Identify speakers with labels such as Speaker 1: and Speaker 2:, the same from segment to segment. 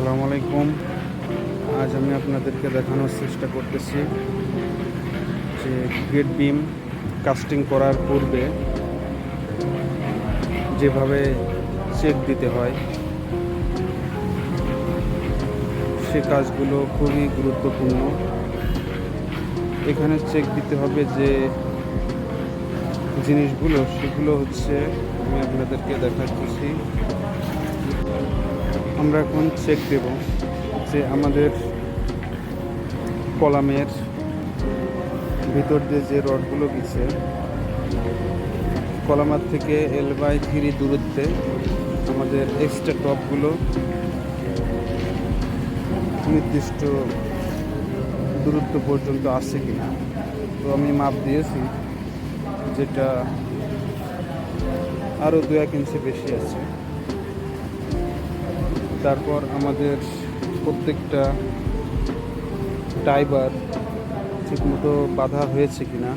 Speaker 1: আসসালামু আলাইকুম। আজ আমি আপনাদেরকে দেখানোর চেষ্টা করতেছি যে গেট বিম কাস্টিং করার পূর্বে যেভাবে চেক দিতে হয়, সে কাজগুলো খুবই গুরুত্বপূর্ণ। এখানে চেক দিতে হবে যে জিনিসগুলো, সেগুলো হচ্ছে আমি আপনাদেরকে দেখাচ্ছি। আমরা এখন চেক দেব যে আমাদের কলামের ভিতর দিয়ে যে রডগুলো গেছে, কলামার থেকে এল বাই থ্রি দূরত্বে আমাদের এক্সট্রা টপগুলো নির্দিষ্ট দূরত্ব পর্যন্ত আসছে কিনা। তো আমি মাপ দিয়েছি, যেটা আরও দু এক ইঞ্চি বেশি আছে। তারপর আমাদের প্রত্যেকটা টাইবার ঠিকমতো বাধা হয়েছে কিনা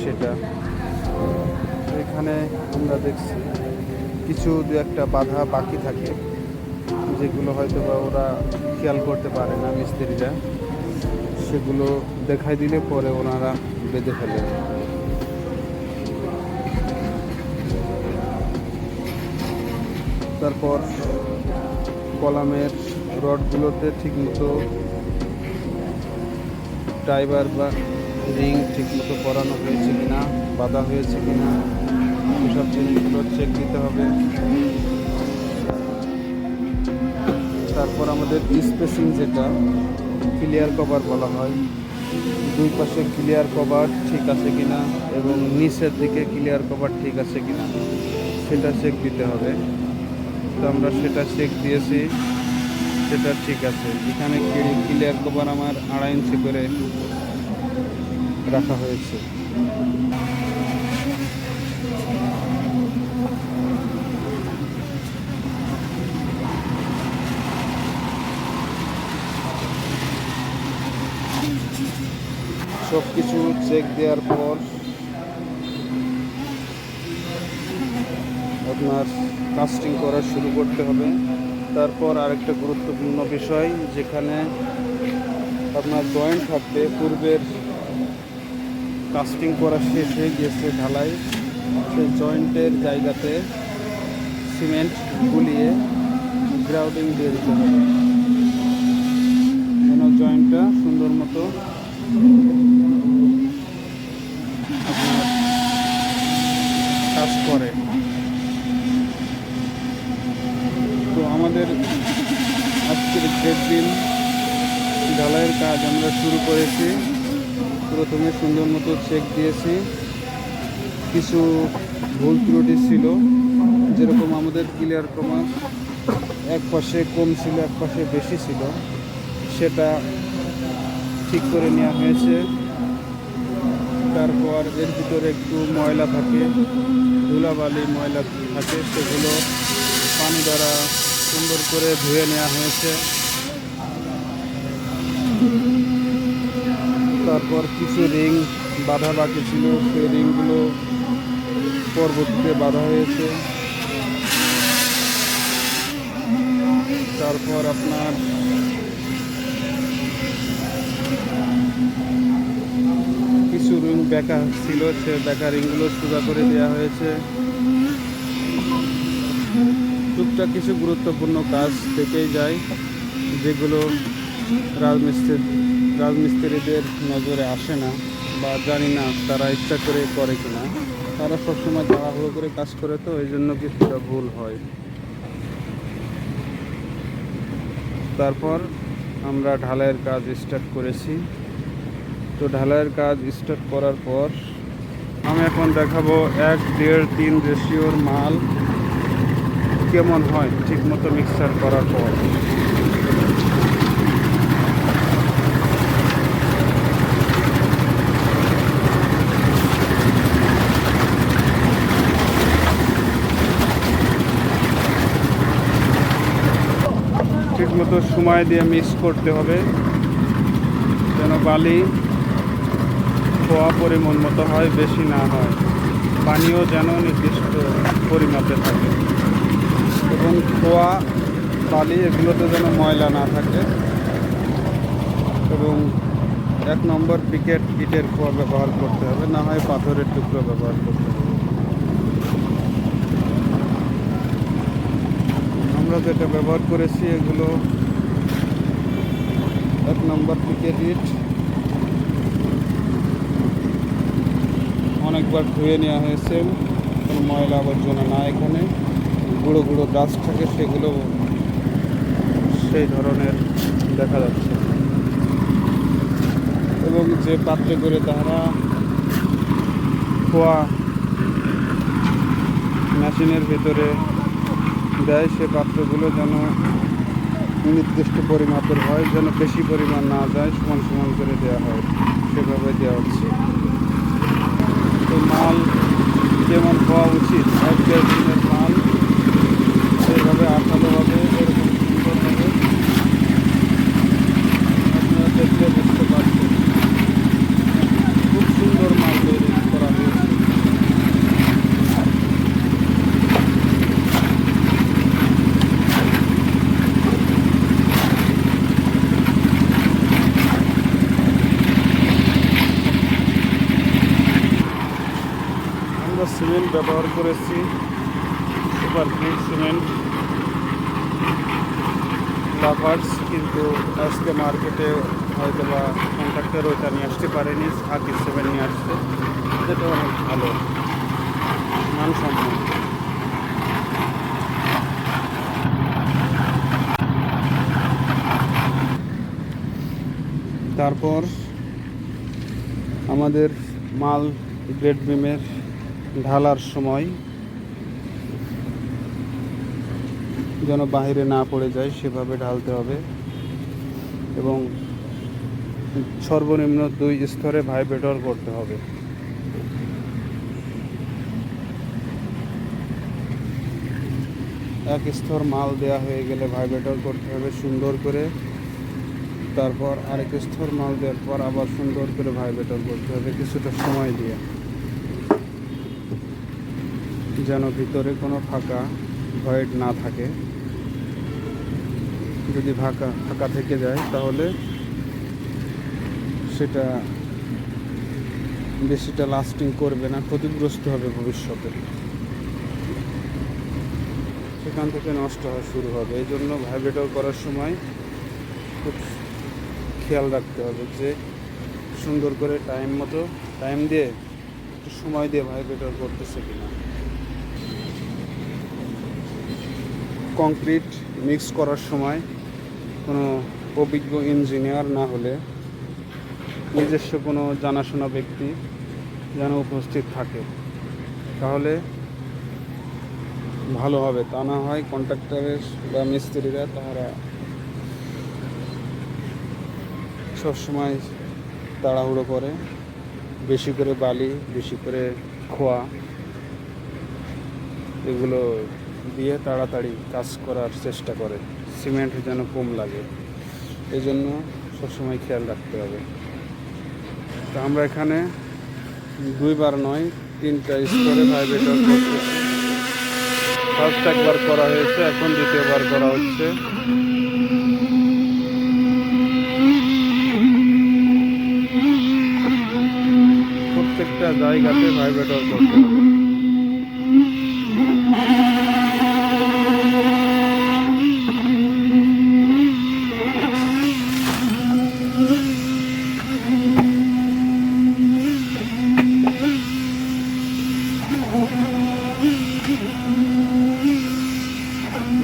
Speaker 1: সেটা। এখানে আমরা দেখছি কিছু দু একটা বাধা বাকি থাকে, যেগুলো হয়তো বা ওরা খেয়াল করতে পারে না মিস্ত্রিরা। সেগুলো দেখাই দিলে পরে ওনারা বেঁধে ফেলে। তারপর কলামের রডগুলোতে ঠিকমতো ড্রাইভার বা রিং ঠিকমতো করানো হয়েছে কিনা, বাঁধা হয়েছে কি কিনা, এসব জিনিসগুলো চেক দিতে হবে। তারপর আমাদের স্পেসিং যেটা ক্লিয়ার কভার বলা হয়। দুই পাশে ক্লিয়ার কভার ঠিক আছে কিনা এবং নিচের দিকে ক্লিয়ার কভার ঠিক আছে কিনা, সেটা চেক দিতে হবে। তো আমরা সেটা চেক দিয়েছি। সেটা ঠিক আছে। এখানে ক্লিয়ার কভার আমার আড়াই ইঞ্চি করে রাখা হয়েছে। সব কিছু চেক দেওয়ার পর আপনার কাস্টিং করা শুরু করতে হবে। তারপর আরেকটা গুরুত্বপূর্ণ বিষয়, যেখানে আপনার জয়েন্ট থাকবে। পূর্বের কাস্টিং করা শেষ হয়ে গিয়েছে ঢালাই। সেই জয়েন্টের জায়গাতে সিমেন্ট গুলিয়ে গ্রাউডিং দিয়ে দিতে হবে। যেন জয়েন্টটা সুন্দর মতো কাজ করে তো আমাদের আজকের দিন ঢালাইয়ের কাজ আমরা শুরু করেছি। প্রথমে সুন্দর মতো চেক দিয়েছি। কিছু ভুল ত্রুটি ছিল, যেরকম আমাদের ক্লিয়ার কমার এক পাশে কম ছিল, এক পাশে বেশি ছিল, সেটা ঠিক করে নেওয়া হয়েছে। তারপর এর ভিতরে একটু ময়লা থাকে, ধুলাবালি ময়লা থাকে, সেগুলো পানি দ্বারা সুন্দর করে ধুয়ে নেওয়া হয়েছে। তারপর কিছু রিং বাঁধা বাকি ছিল, সেই রিংগুলো পরবর্তীতে বাঁধা হয়েছে। তারপর আপনার কিছু রিং বেকা ছিল সে বেকা রিংগুলো সোজা করে দেওয়া হয়েছে। টুকটাক কিছু গুরুত্বপূর্ণ কাজ থেকেই যায়, যেগুলো রাজমিস্ত্রি রাজমিস্ত্রিদের নজরে আসে না বা জানি না তারা ইচ্ছা করে করে কিনা। তারা সবসময় তাড়াহুড়ো করে কাজ করে তো, এই জন্য কিছুটা ভুল হয়। তারপর আমরা ঢালাইয়ের কাজ স্টার্ট করেছি। তো ঢালাইয়ের কাজ স্টার্ট করার পর আমি এখন দেখাবো এক, দেড়, তিন রেশিওর মাল কেমন হয়, ঠিকমতো মিক্সার করার পর। ঠিকমতো সময় দিয়ে মিক্স করতে হবে। যেন বালি খোয়া পরিমাণ মতো হয়, বেশি না হয়। পানিও যেন নির্দিষ্ট পরিমাপে থাকে। এবং খোয়া, বালি এগুলোতে যেন ময়লা না থাকে। এবং এক নম্বর পিকেট ইটের খোয়া ব্যবহার করতে হবে, না হয় পাথরের টুকরো ব্যবহার করতে হবে। আমরা যেটা ব্যবহার করেছি, এগুলো এক নম্বর পিকেট ইট অনেকবার ধুয়ে নেওয়া হয়েছে, কোনো ময়লা আবর্জনা না এখানে। গুঁড়ো গুঁড়ো গাছ থাকে, সেগুলো সেই ধরনের দেখা যাচ্ছে। এবং যে পাত্রে করে তারা খোয়া মেশিনের ভেতরে দেয় সে পাত্রগুলো যেন নির্দিষ্ট পরিমাপের হয়, যেন বেশি পরিমাণ না যায়, সমান সমান করে দেওয়া হয়। সেভাবে দেওয়া হচ্ছে তো মাল যেমন হওয়া উচিত এক দেড় দিনের মাল সেইভাবে আঠালোভাবে এরকম সুন্দরভাবে আপনারা দেখলে বুঝতে পারছেন খুব সুন্দর মাল তৈরি করা হয়েছে আমরা সিমেন্ট ব্যবহার করেছি। সুপার গ্রিড সিমেন্ট, লাভার্স, কিন্তু আজকে মার্কেটে হয়তো বা কন্ট্রাক্টর ওইটা নিয়ে আসতে পারেনি আকির সিমেন্ট নিয়ে আসছে। যেটা অনেক ভালো, মানসম্মত। তারপর আমাদের মাল গ্রেড বিমের ঢালার সময় যেন বাইরে না পড়ে যায়, সেভাবে ঢালতে হবে। এবং সর্বনিম্ন দুই স্তরে ভাইব্রেটর করতে হবে। এক স্তর মাল দেয়া হয়ে গেলে ভাইব্রেটর করতে হবে সুন্দর করে। তারপর আরেক স্তর মাল দেওয়ার পর আবার সুন্দর করে ভাইব্রেটর করতে হবে কিছুটা সময় দিয়ে। যেন ভিতরে কোনো ফাঁকা ভয়েড না থাকে। যদি ফাঁকা ফাঁকা থেকে যায়, তাহলে সেটা বেশিটা লাস্টিং করবে না, ক্ষতিগ্রস্ত হবে ভবিষ্যতে। সেখান থেকে নষ্ট হওয়া শুরু হবে। এই জন্য ভাইব্রেটর করার সময় খুব খেয়াল রাখতে হবে যে সুন্দর করে টাইম মতো টাইম দিয়ে একটু সময় দিয়ে ভাইব্রেটর করতেছে কিনা। কংক্রিট মিক্স করার সময় কোনো অভিজ্ঞ ইঞ্জিনিয়ার না হলে নিজস্ব কোনো জানাশোনা ব্যক্তি যেন উপস্থিত থাকে, তাহলে ভালো হবে। তা না হয় কন্ট্রাক্টরের বা মিস্ত্রিরা তারা সবসময় তাড়াহুড়ো করে, বেশি করে বালি, বেশি করে খোয়া, এগুলো দিয়ে তাড়াতাড়ি কাজ করার চেষ্টা করে। সিমেন্ট যেন কম লাগে। এই জন্য সবসময় খেয়াল রাখতে হবে। তো আমরা এখানে দুইবার নয়, তিনটা স্তরে ভাইব্রেটর ফার্স্ট একবার করা হয়েছে, এখন দ্বিতীয়বার করা হচ্ছে। প্রত্যেকটা জায়গাতে ভাইব্রেটর করতে হবে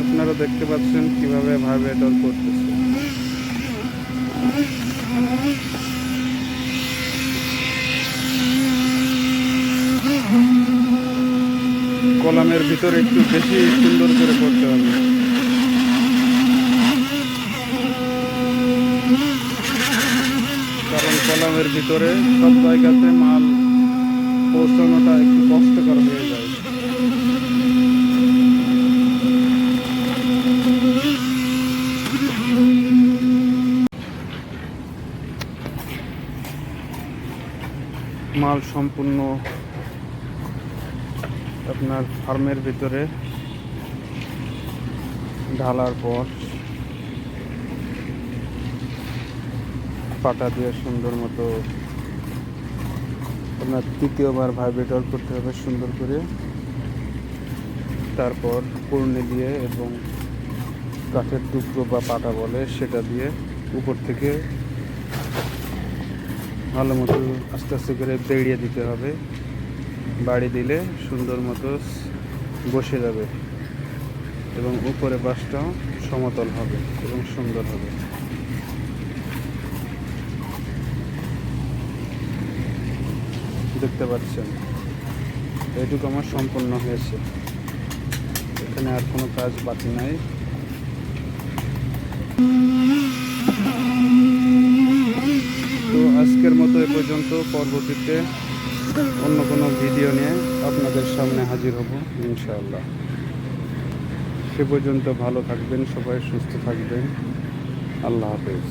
Speaker 1: আপনারা দেখতে পাচ্ছেন কীভাবে ভাইব্রেটর করতেছে কলামের ভিতরে একটু বেশি সুন্দর করে করতে হবে। কারণ কলামের ভিতরে সব জায়গাতে মাল পৌঁছানোটা একটু কষ্টকর হয়ে যায়। মাল সম্পূর্ণ আপনার ফার্মের ভিতরে ঢালার পর পাটা দিয়ে সুন্দর মতো আপনার তৃতীয়বার ভাইব্রেটর করতে হবে সুন্দর করে। তারপর পূর্ণি দিয়ে এবং কাঠের টুকরো বা পাটা বলে সেটা দিয়ে উপর থেকে ভালো মতো আস্তে আস্তে করে বেড়িয়ে দিতে হবে। বাড়ি দিলে সুন্দর মতো বসে যাবে এবং উপরে বাসটাও সমতল হবে এবং সুন্দর হবে। দেখতে পাচ্ছেন? এইটুকু আমার সম্পূর্ণ হয়েছে। এখানে আর কোনো কাজ বাকি নাই। তো আজকের মতো এ পর্যন্ত। পরবর্তীতে অন্য কোনো ভিডিও নিয়ে আপনাদের সামনে হাজির হব, ইনশাআল্লাহ। সে পর্যন্ত ভালো থাকবেন, সবাই সুস্থ থাকবেন। আল্লাহ হাফেজ।